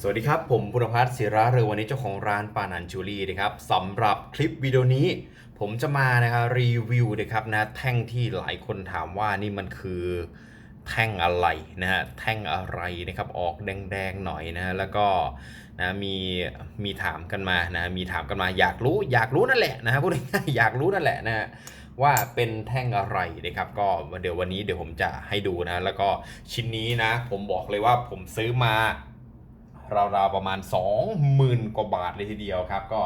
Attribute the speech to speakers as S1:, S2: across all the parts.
S1: สวัสดีครับ ผมพุทธพัฒน์ศิระเรือวันนี้เจ้าของร้านปานันจูรี่นะครับสำหรับคลิปวิดีโอนี้ ผมจะมานะครับรีวิวนะครับนะแท่งที่หลายคนถามว่านี่มันคือแท่งอะไรนะฮะแท่งอะไรนะครับออกแดงๆหน่อยนะฮะแล้วก็นะมีมีถามกันมานะมีถามกันมาอยากรู้อยากรู้นั่นแหละนะฮะพูดง่ายๆอยากรู้นั่นแหละนะฮะว่าเป็นแท่งอะไรนะครับก็เดี๋ยววันนี้เดี๋ยวผมจะให้ดูนะ แล้วก็ชิ้นนี้นะ ผมบอกเลยว่าผมซื้อมา ราวๆประมาณ 20,000 กว่าบาทเลยทีเดียวครับ ก็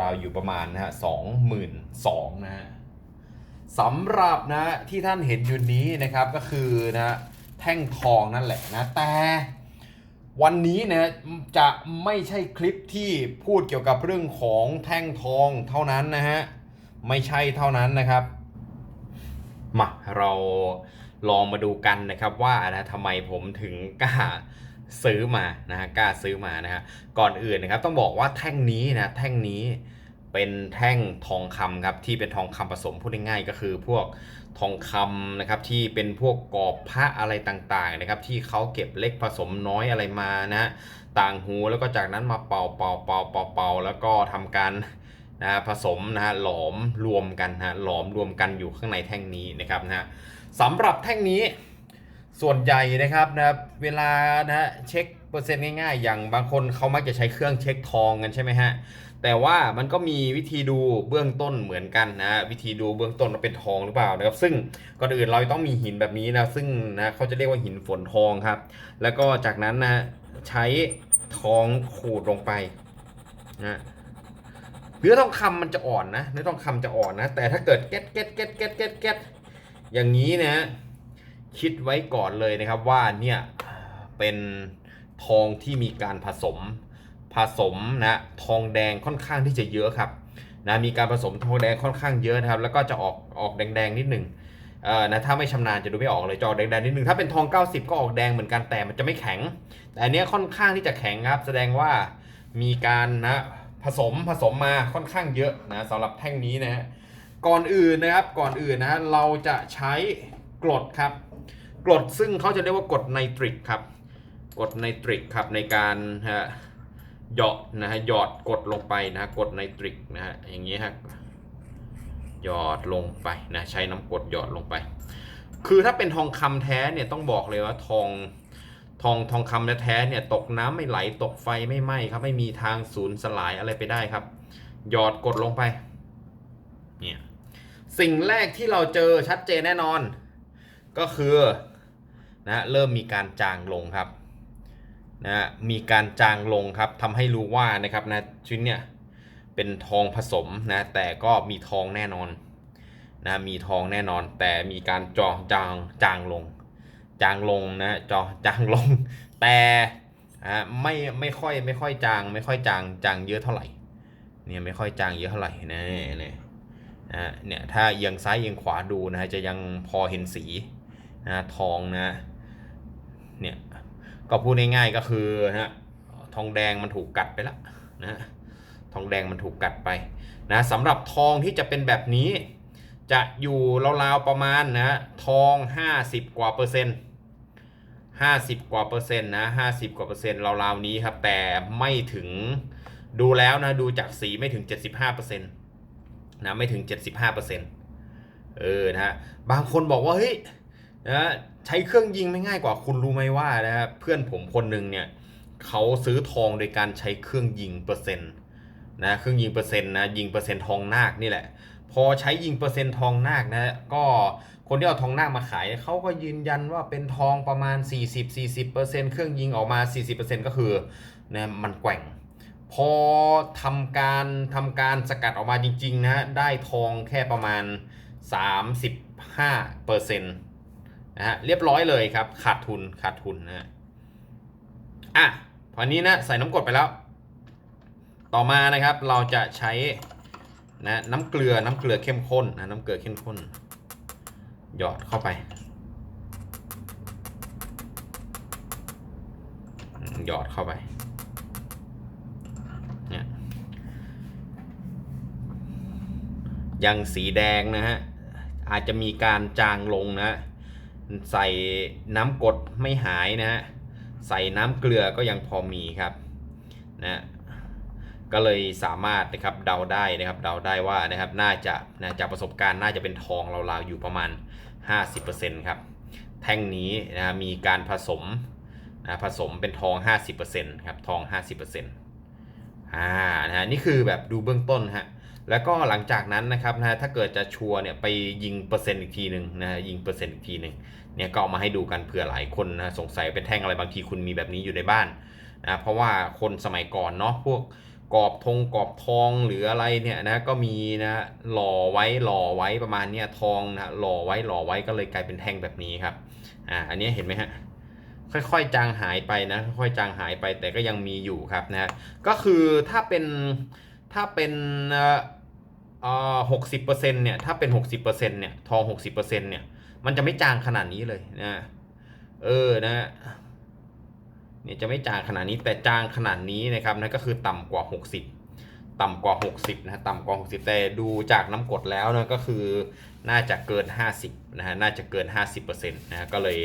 S1: ราวๆอยู่ประมาณนะฮะ22,000นะฮะสำหรับนะที่ท่านเห็นอยู่นี้นะครับก็คือนะแท่งทองนั่นแหละนะแต่วันนี้นะจะไม่ใช่คลิปที่พูดเกี่ยวกับเรื่องของแท่งทองเท่านั้นนะฮะไม่ใช่เท่านั้นนะครับมาเราลองมาดูกันนะครับว่านะทำไมผมถึงกล้า ซื้อมานะฮะกล้าซื้อมานะฮะก่อนอื่นนะครับต้องบอกว่าแท่งนี้นะแท่งนี้เป็นแท่งทองคำครับที่เป็นทองคำผสมพูดง่ายๆก็คือพวกทองคำนะครับที่เป็นพวกกรอบพระอะไรต่างๆนะครับที่เขาเก็บเล็กผสมน้อยอะไรมานะฮะต่างหูแล้วก็จากนั้นมาเป่าเป่าเป่าเป่าเป่าแล้วก็ทำการนะฮะผสมนะฮะหลอมรวมกันฮะหลอมรวมกันอยู่ข้างในแท่งนี้นะครับนะฮะสำหรับแท่งนี้ ส่วนใหญ่นะครับนะเวลานะฮะเช็คเปอร์เซ็นต์ง่ายๆ อย่างบางคนเขามักจะใช้เครื่องเช็คทองกันใช่ไหมฮะแต่ว่ามันก็มีวิธีดูเบื้องต้นเหมือนกันนะวิธีดูเบื้องต้นว่าเป็นทองหรือเปล่านะครับ ซึ่งก่อนอื่นเราต้องมีหินแบบนี้นะซึ่งนะเขาจะเรียกว่าหินฝนทองครับ แล้วก็จากนั้นนะใช้ทองขูดลงไปนะเนื้อทองคำมันจะอ่อนนะเนื้อทองคำจะอ่อนนะ แต่ถ้าเกิดเก็ตเก็ตเก็ตเก็ตเก็ตเก็ตอย่างนี้นะ คิดไว้ก่อนเลยนะครับว่าเนี่ยเป็นทองที่มีการผสมผสมนะทองแดงค่อนข้างที่จะเยอะครับนะมีการผสมทองแดงค่อนข้างเยอะนะครับ แล้วก็จะออกออกแดงๆนิดหนึ่งเอ่อนะถ้าไม่ชำนาญจะดูไม่ออกเลยจะออกแดงๆนิดหนึ่งถ้าเป็นทอง 90 ก็ออกแดงเหมือนกันแต่มันจะไม่แข็ง แต่อันนี้ค่อนข้างที่จะแข็งครับ แสดงว่ามีการนะผสมผสมมาค่อนข้างเยอะนะสำหรับแท่งนี้นะฮะก่อนอื่นนะครับก่อนอื่นนะเราจะใช้กรดครับ กรดซึ่งเขาจะเรียกว่ากรดไนตริกครับกรดไนตริกครับในการฮะหยอดนะฮะหยอดกดลงไปนะฮะกดไนตริกนะฮะอย่างนี้ฮะหยอดลงไปนะใช้น้ำกรดหยอดลงไป คือถ้าเป็นทองคำแท้เนี่ยต้องบอกเลยว่าทองทองทองคำแท้เนี่ยตกน้ำไม่ไหลตกไฟไม่ไหม้ครับไม่มีทางสูญสลายอะไรไปได้ครับ หยอดกดลงไปเนี่ยสิ่งแรกที่เราเจอชัดเจนแน่นอน ก็คือ นะเริ่มมีการจางลงครับนะมีการจางลงครับทำให้รู้ว่านะครับนะชิ้นเนี่ยเป็นทองผสมนะแต่ก็มีทองแน่นอนนะมีทองแน่นอน แต่มีการจองจางจางลง จางลงนะจอจางลง แต่อ่าไม่ไม่ค่อยไม่ค่อยจาง ไม่ค่อยจางจางเยอะเท่าไหร่เนี่ยไม่ค่อยจางเยอะเท่าไหร่นะเนี่ยนะเนี่ยถ้าเอียงซ้ายเอียงขวาดูนะจะยังพอเห็นสีนะทองนะ เนี่ยก็พูดง่ายๆก็คือนะทองแดงมันถูกกัดไปแล้วนะทองแดงมันถูกกัดไปนะสำหรับทองที่จะเป็นแบบนี้ จะอยู่ราวๆประมาณนะทอง 50 กว่าเปอร์เซ็นต์50 กว่าเปอร์เซ็นต์นะ50 กว่าเปอร์เซ็นต์ราวๆนี้ครับแต่ไม่ถึงดูแล้วนะดูจากสีไม่ถึง 75เปอร์เซ็นต์นะไม่ถึง 75เปอร์เซ็นต์เออนะฮะบางคนบอกว่าเฮ้ย นะใช้เครื่องยิงไม่ง่ายกว่าคุณรู้ไหมว่านะเพื่อนผมคนหนึ่งเนี่ยเขาซื้อทองโดยการใช้เครื่องยิงเปอร์เซ็นต์นะเครื่องยิงเปอร์เซ็นต์นะยิงเปอร์เซ็นต์ทองนาคนี่แหละ พอใช้ยิงเปอร์เซ็นต์ทองนาคนะก็คนที่เอาทองนาคมาขายเขาก็ยืนยันว่าเป็นทองประมาณ 40 40 เครื่องยิงออกมา 40 ก็คือนะมันแกว่ง พอทำการทำการสกัดออกมาจริงๆนะได้ทองแค่ประมาณ 35เปอร์เซ็นต์ นะฮะเรียบร้อยเลยครับ ขาดทุนขาดทุนนะฮะอะพอนี้นะใส่น้ำกรดไปแล้ว ต่อมานะครับเราจะใช้นะน้ำเกลือน้ำเกลือเข้มข้นนะน้ำเกลือเข้มข้น หยอดเข้าไป หยอดเข้าไปเนี่ยยังสีแดงนะฮะอาจจะมีการจางลงนะ ใส่น้ำกรดไม่หายนะฮะใส่น้ำเกลือก็ยังพอมีครับนะก็เลยสามารถนะครับเดาได้นะครับเดาได้ว่านะครับน่าจะนะจากประสบการณ์น่าจะเป็นทองราวๆอยู่ประมาณ 50%ครับแท่งนี้นะมีการผสมนะผสมเป็นทอง 50%ครับทอง 50%อ่านะฮะนี่คือแบบดูเบื้องต้นฮะ แล้วก็หลังจากนั้นนะครับนะถ้าเกิดจะชัวร์เนี่ยไปยิงเปอร์เซ็นต์อีกทีหนึ่งนะฮะยิงเปอร์เซ็นต์อีกทีหนึ่งเนี่ยก็เอามาให้ดูกันเผื่อหลายคนนะสงสัยเป็นแท่งอะไรบางทีคุณมีแบบนี้อยู่ในบ้านนะเพราะว่าคนสมัยก่อนเนาะพวกกรอบทงกรอบทองหรืออะไรเนี่ยนะก็มีนะหล่อไว้หล่อไว้ประมาณเนี้ยทองนะหล่อไว้หล่อไว้ก็เลยกลายเป็นแท่งแบบนี้ครับอ่าอันนี้เห็นไหมฮะค่อยๆจางหายไปนะค่อยๆจางหายไปแต่ก็ยังมีอยู่ครับนะก็คือถ้าเป็นถ้าเป็น หกสิบเปอร์เซ็นต์เนี่ยถ้าเป็นหกสิบเปอร์เซ็นต์เนี่ยทองหกสิบเปอร์เซ็นต์เนี่ยมันจะไม่จางขนาดนี้เลยนะเออนะเนี่ยจะไม่จางขนาดนี้แต่จางขนาดนี้นะครับนั่นก็คือต่ำกว่า 60 ต่ำกว่า 60นะต่ำกว่า 60 แต่ดูจากน้ำกดแล้วนะก็คือน่าจะเกิน 50นะฮะน่าจะเกิน 50%นะฮะก็เลย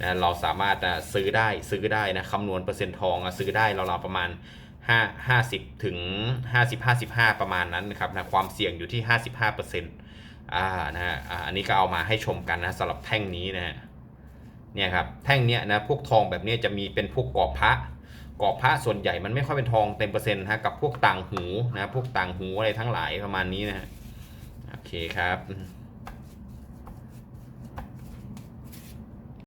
S1: นะเราสามารถนะซื้อได้ซื้อได้นะคำนวณเปอร์เซ็นต์ทองอะซื้อได้เราๆประมาณ 5 50 ถึง 50 55 ประมาณนั้นนะครับนะความเสี่ยงอยู่ที่ 55%อ่านะฮะอ่าอันนี้ก็เอามาให้ชมกันนะสำหรับแท่งนี้นะฮะเนี่ยครับแท่งเนี้ยนะพวกทองแบบเนี้ยจะมีเป็นพวกกรอบพระกรอบพระส่วนใหญ่มันไม่ค่อยเป็นทองเต็มเปอร์เซ็นต์นะกับพวกต่างหูนะพวกต่างหูอะไรทั้งหลายประมาณนี้นะฮะโอเคครับ